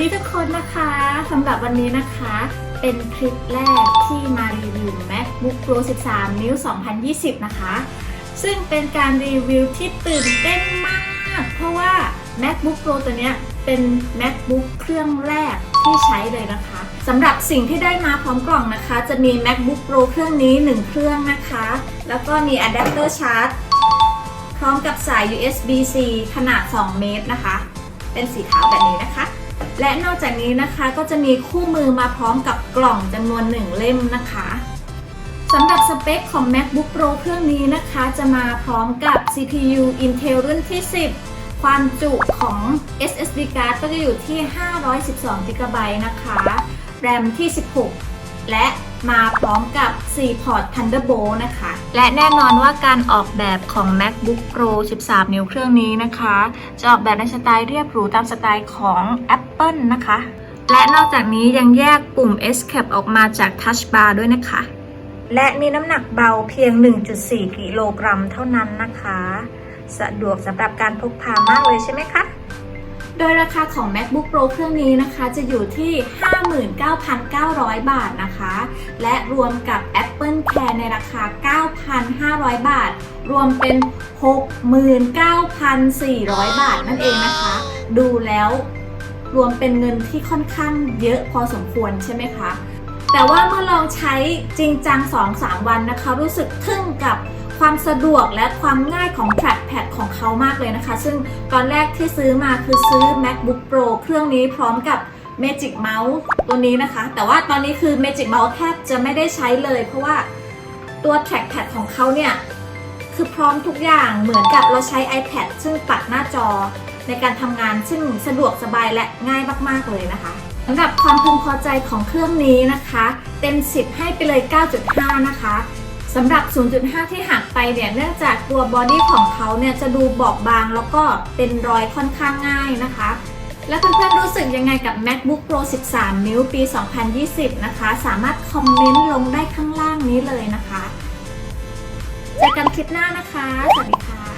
ดีทุกคนนะคะสำหรับวันนี้นะคะ เป็นคลิปแรกที่มารีวิว MacBook Pro 13 นิ้ว 2020 นะคะ ซึ่งเป็นการรีวิวที่ตื่นเต้นมาก เพราะว่า MacBook Pro ตัวเนี้ยเป็น MacBook เครื่องแรกที่ใช้เลยนะคะสำหรับสิ่งที่ได้มาพร้อมกล่องนะคะ จะมี MacBook Pro เครื่องนี้ 1 เครื่องนะคะ แล้วก็มีอะแดปเตอร์ชาร์จพร้อมกับสาย USB-C ขนาด 2 เมตรนะคะ เป็นสีขาวแบบนี้นะคะ และนอกจากนี้นะคะก็จะมีคู่มือมาพร้อมกับกล่องจำนวน1เล่มนะคะสำหรับสเปคของ MacBook Pro เครื่องนี้นะคะ จะมาพร้อมกับ CPU Intel รุ่นที่ 10 ความจุของ SSD card ก็จะอยู่ที่ 512 GB นะคะ RAM ที่ 16 และ มาพร้อมกับ 4 พอร์ต Thunderbolt นะคะ และแน่นอนว่าการออกแบบของ MacBook Pro 13 นิ้วเครื่องนี้นะคะ จะออกแบบในสไตล์เรียบหรูตามสไตล์ของ Apple นะคะ และนอกจากนี้ยังแยกปุ่ม Escape ออกมาจาก Touch Bar ด้วยนะคะ และมีน้ำหนักเบาเพียง 1.4 กิโลกรัมเท่านั้นนะคะ สะดวกสำหรับการพกพามากเลยใช่ไหมคะ โดยราคาของ MacBook Pro เครื่องนี้นะคะจะอยู่ที่ 59,900 บาทนะคะ และรวมกับ Apple Care ในราคา 9,500 บาท รวมเป็น 69,400 บาทนั่นเองนะคะ ดูแล้วรวมเป็นเงินที่ค่อนข้างเยอะพอสมควรใช่ไหมคะ แต่ว่าเมื่อลองใช้จริงจัง 2-3 วันนะคะ รู้สึกทึ่งกับ ความสะดวกและความง่ายของ trackpad ของเขามากเลยนะคะ ซึ่งตอนแรกที่ซื้อมาคือซื้อ MacBook Pro เครื่องนี้พร้อมกับ Magic Mouse ตัวนี้นะคะ แต่ว่าตอนนี้คือ Magic Mouse แทบจะไม่ได้ใช้เลย เพราะว่าตัว trackpad ของเขาเนี่ย คือพร้อมทุกอย่างเหมือนกับเราใช้ iPad ซึ่งปัดหน้าจอในการทำงานซึ่งสะดวกสบายและง่ายมาก ๆ เลยนะคะสำหรับความพึงพอใจของเครื่องนี้นะคะ เต็ม 10 ให้ไปเลย 9.5 นะคะ สำหรับ 0.5 ที่หักไปเนี่ยเนื่องจากตัวบอดี้ของเขาเนี่ยจะดูบอบบางแล้วก็เป็นรอยค่อนข้างง่ายนะคะ แล้วเพื่อนๆรู้สึกยังไงกับ MacBook Pro 13 นิ้วปี 2020 นะคะ สามารถคอมเมนต์ลงได้ข้างล่างนี้เลยนะคะ เจอกันคลิปหน้านะคะ สวัสดีค่ะ